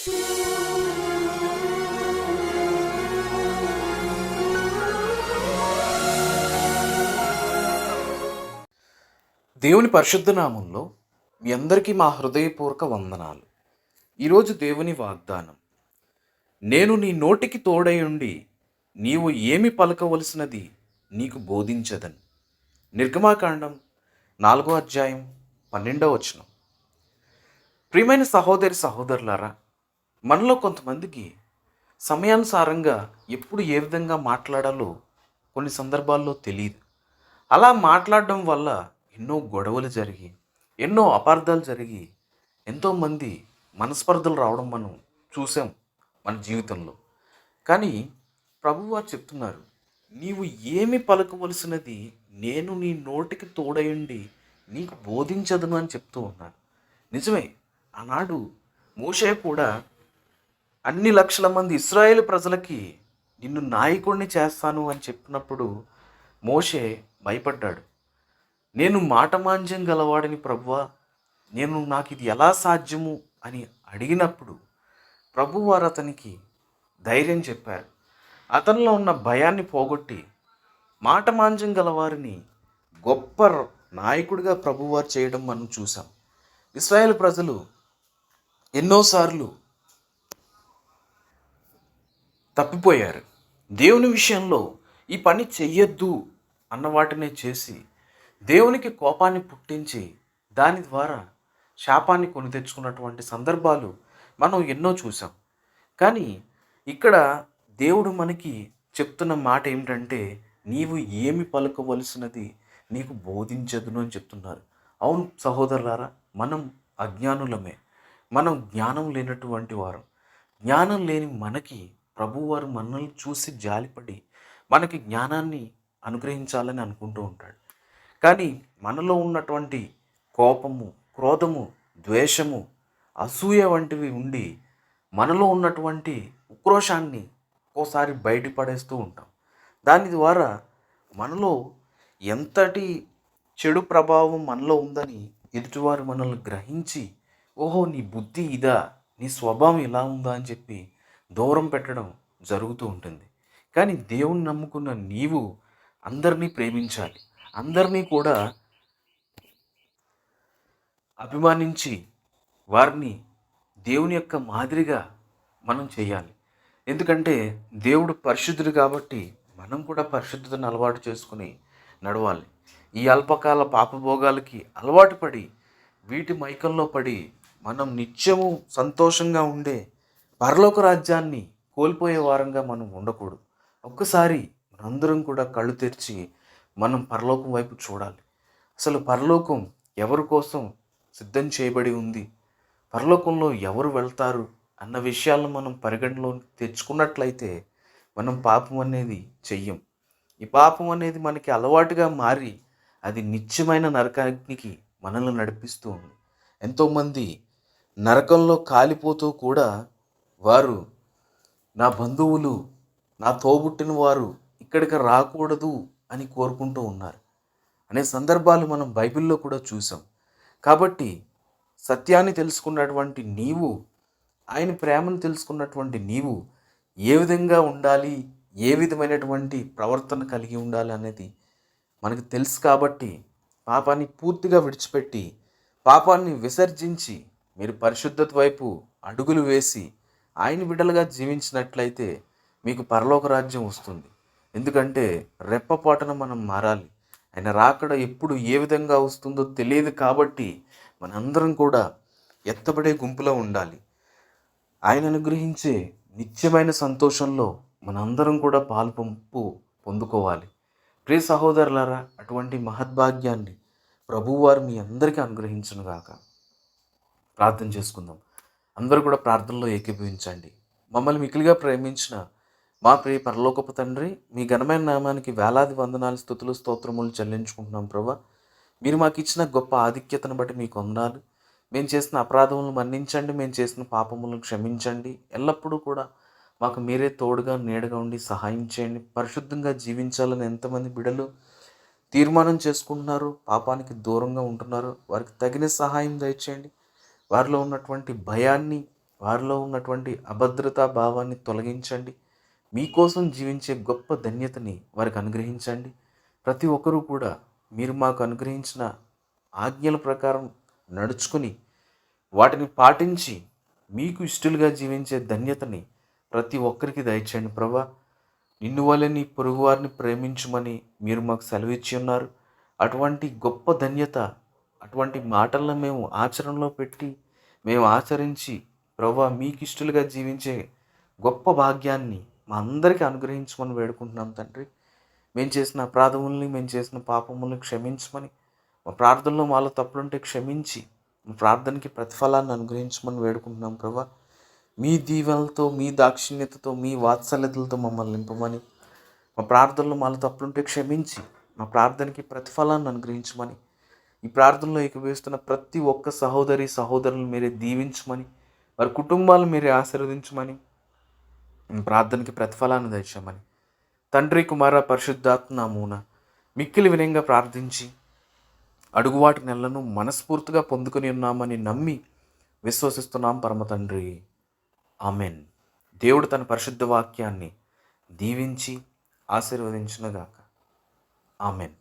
దేవుని పరిశుద్ధ నామంలో మీ అందరికీ మా హృదయపూర్వక వందనాలు. ఈరోజు దేవుని వాగ్దానం నేను నీ నోటికి తోడై ఉండి నీవు ఏమి పలకవలసినది నీకు బోధించదని. నిర్గమాకాండం నాలుగో అధ్యాయం పన్నెండవ వచనం. ప్రియమైన సహోదరి సహోదరులారా మనలో కొంతమందికి సమయానుసారంగా ఎప్పుడు ఏ విధంగా మాట్లాడాలో కొన్ని సందర్భాల్లో తెలియదు. అలా మాట్లాడడం వల్ల ఎన్నో గొడవలు జరిగి ఎన్నో అపార్థాలు జరిగి ఎంతోమంది మనస్పర్ధలు రావడం మనం చూసాం మన జీవితంలో. కానీ ప్రభువారు చెప్తున్నారు నీవు ఏమి పలకవలసినది నేను నీ నోటికి తోడయుండి నీకు బోధించదును అని చెప్తూ ఉన్నాడు నిజమే ఆనాడు మోషే కూడా అన్ని లక్షల మంది ఇస్రాయేల్ ప్రజలకి నిన్ను నాయకుడిని చేస్తాను అని చెప్పినప్పుడు మోషే భయపడ్డాడు. నేను మాటమాంజ్యం గలవాడిని ప్రభువా నేను నాకు ఇది ఎలా సాధ్యము అని అడిగినప్పుడు ప్రభువారు అతనికి ధైర్యం చెప్పారు. అతనిలో ఉన్న భయాన్ని పోగొట్టి మాటమాంజ్యం గలవారిని గొప్ప నాయకుడిగా ప్రభువారు చేయడం మనం చూసాం ఇస్రాయేల్ ప్రజలు ఎన్నోసార్లు తప్పిపోయారు. దేవుని విషయంలో ఈ పని చెయ్యొద్దు అన్న వాటినే చేసి దేవునికి కోపాన్ని పుట్టించి దాని ద్వారా శాపాన్ని కొని తెచ్చుకున్నటువంటి సందర్భాలు మనం ఎన్నో చూసాం కానీ ఇక్కడ దేవుడు మనకి చెప్తున్న మాట ఏమిటంటే నీవు ఏమి పలకవలసినది నీకు బోధించదును అని చెప్తున్నారు. అవును సహోదరులారా మనం అజ్ఞానులమే. మనం జ్ఞానం లేనటువంటి వారం. జ్ఞానం లేని మనకి ప్రభువారు మనల్ని చూసి జాలిపడి మనకి జ్ఞానాన్ని అనుగ్రహించాలని అనుకుంటూ ఉంటాడు. కానీ మనలో ఉన్నటువంటి కోపము క్రోధము ద్వేషము అసూయ వంటివి ఉండి మనలో ఉన్నటువంటి ఉక్రోషాన్ని ఒక్కోసారి బయటపడేస్తూ ఉంటాం. దాని ద్వారా మనలో ఎంతటి చెడు ప్రభావం మనలో ఉందని ఎదుటివారు మనల్ని గ్రహించి ఓహో నీ బుద్ధి ఇదా? నీ స్వభావం ఇలా ఉందా? అని చెప్పి దూరం పెట్టడం జరుగుతూ ఉంటుంది. కానీ దేవుని నమ్ముకున్న నీవు అందరినీ ప్రేమించాలి. అందరినీ కూడా అభిమానించి వారిని దేవుని యొక్క మాదిరిగా మనం చేయాలి. ఎందుకంటే దేవుడు పరిశుద్ధుడు కాబట్టి మనం కూడా పరిశుద్ధతను అలవాటు చేసుకుని నడవాలి. ఈ అల్పకాల పాపభోగాలకి అలవాటు పడి వీటి మైకంలో పడి మనం నిత్యము సంతోషంగా ఉండే పరలోక రాజ్యాన్ని కోల్పోయే వారంగా మనం ఉండకూడదు. ఒక్కసారి మనందరం కూడా కళ్ళు తెరిచి మనం పరలోకం వైపు చూడాలి. అసలు పరలోకం ఎవరి కోసం సిద్ధం చేయబడి ఉంది? పరలోకంలో ఎవరు వెళ్తారు? అన్న విషయాలను మనం పరిగణలో తెచ్చుకున్నట్లయితే మనం పాపం అనేది చెయ్యం. ఈ పాపం అనేది మనకి అలవాటుగా మారి అది నిత్యమైన నరకాగ్నికి మనల్ని నడిపిస్తూ ఉంది. ఎంతోమంది నరకంలో కాలిపోతూ కూడా వారు నా బంధువులు నా తోబుట్టిన వారు ఇక్కడికి రాకూడదు అని కోరుకుంటూ ఉన్నారు. అనే సందర్భాలు మనం బైబిల్లో కూడా చూసాం. కాబట్టి సత్యాన్ని తెలుసుకున్నటువంటి నీవు ఆయన ప్రేమను తెలుసుకున్నటువంటి నీవు ఏ విధంగా ఉండాలి ఏ విధమైనటువంటి ప్రవర్తన కలిగి ఉండాలి అనేది మనకు తెలుసు కాబట్టి పాపాన్ని పూర్తిగా విడిచిపెట్టి పాపాన్ని విసర్జించి మీరు పరిశుద్ధత వైపు అడుగులు వేసి ఆయన బిడ్డలుగా జీవించినట్లయితే మీకు పరలోక రాజ్యం వస్తుంది. ఎందుకంటే రెప్పపాటున మనం మారాలి. ఆయన రాకడ ఎప్పుడు ఏ విధంగా వస్తుందో తెలియదు కాబట్టి మనందరం కూడా ఎత్తబడే గుంపులో ఉండాలి. ఆయన అనుగ్రహించే నిత్యమైన సంతోషంలో మనందరం కూడా పాల్పంపు పొందుకోవాలి. ప్రియ సహోదరులారా అటువంటి మహద్భాగ్యాన్ని ప్రభువారు మీ అందరికీ అనుగ్రహించను గాక. ప్రార్థన చేసుకుందాం. అందరూ కూడా ప్రార్థనలో ఏకీభవించండి. మమ్మల్ని మికిలిగా ప్రేమించిన మా ప్రియ పరలోకపు తండ్రి మీ ఘనమైన నామానికి వేలాది వందనాలు స్థుతులు స్తోత్రములు చెల్లించుకుంటున్నాం ప్రభా. మీరు మాకు ఇచ్చిన గొప్ప ఆధిక్యతను బట్టి మీకు వందనాలు. మేము చేసిన అపరాధములను మన్నించండి మేము చేసిన పాపములను క్షమించండి. ఎల్లప్పుడూ కూడా మాకు మీరే తోడుగా నీడగా ఉండి సహాయం చేయండి. పరిశుద్ధంగా జీవించాలని ఎంతమంది బిడలు తీర్మానం చేసుకుంటున్నారు పాపానికి దూరంగా ఉంటున్నారు వారికి తగిన సహాయం దయచేయండి. వారిలో ఉన్నటువంటి భయాన్ని వారిలో ఉన్నటువంటి అభద్రతా భావాన్ని తొలగించండి. మీకోసం జీవించే గొప్ప ధన్యతని వారికి అనుగ్రహించండి. ప్రతి ఒక్కరూ కూడా మీరు మాకు అనుగ్రహించిన ఆజ్ఞల ప్రకారం నడుచుకుని వాటిని పాటించి మీకు ఇష్టలుగా జీవించే ధన్యతని ప్రతి ఒక్కరికి దయచేయండి ప్రభా. నిన్ను వలె నీ పొరుగువారిని ప్రేమించమని మీరు మాకు సెలవిచ్చి ఉన్నారు. అటువంటి గొప్ప ధన్యత అటువంటి మాటలను మేము ఆచరణలో పెట్టి మేము ఆచరించి ప్రభా మీకు ఇష్టలుగా జీవించే గొప్ప భాగ్యాన్ని మా అందరికీ అనుగ్రహించమని వేడుకుంటున్నాం తండ్రి. మేము చేసిన అపరాధముల్ని మేము చేసిన పాపముల్ని క్షమించమని మా ప్రార్థనలో మాలో తప్పులుంటే క్షమించి మా ప్రార్థనకి ప్రతిఫలాన్ని అనుగ్రహించమని వేడుకుంటున్నాం ప్రభా మీ దీవెనలతో మీ దాక్షిణ్యతతో మీ వాత్సల్యతలతో మమ్మల్ని నింపమని మా ప్రార్థనలో మాలో తప్పులుంటే క్షమించి మా ప్రార్థనకి ప్రతిఫలాన్ని అనుగ్రహించమని ఈ ప్రార్థనలో ఏకవేస్తున్న ప్రతి ఒక్క సహోదరి సహోదరులను మీరే దీవించమని వారి కుటుంబాలను మీరే ఆశీర్వదించమని ప్రార్థనకి ప్రతిఫలాన్ని దయచేయమని. తండ్రి కుమార పరిశుద్ధాత్మ మిక్కిలి వినయంగా ప్రార్థించి అడుగువాటి నెలను మనస్ఫూర్తిగా పొందుకుని ఉన్నామని నమ్మి విశ్వసిస్తున్నాం పరమ తండ్రి. ఆమెన్. దేవుడు తన పరిశుద్ధ వాక్యాన్ని దీవించి ఆశీర్వదించినగాక. ఆమెన్.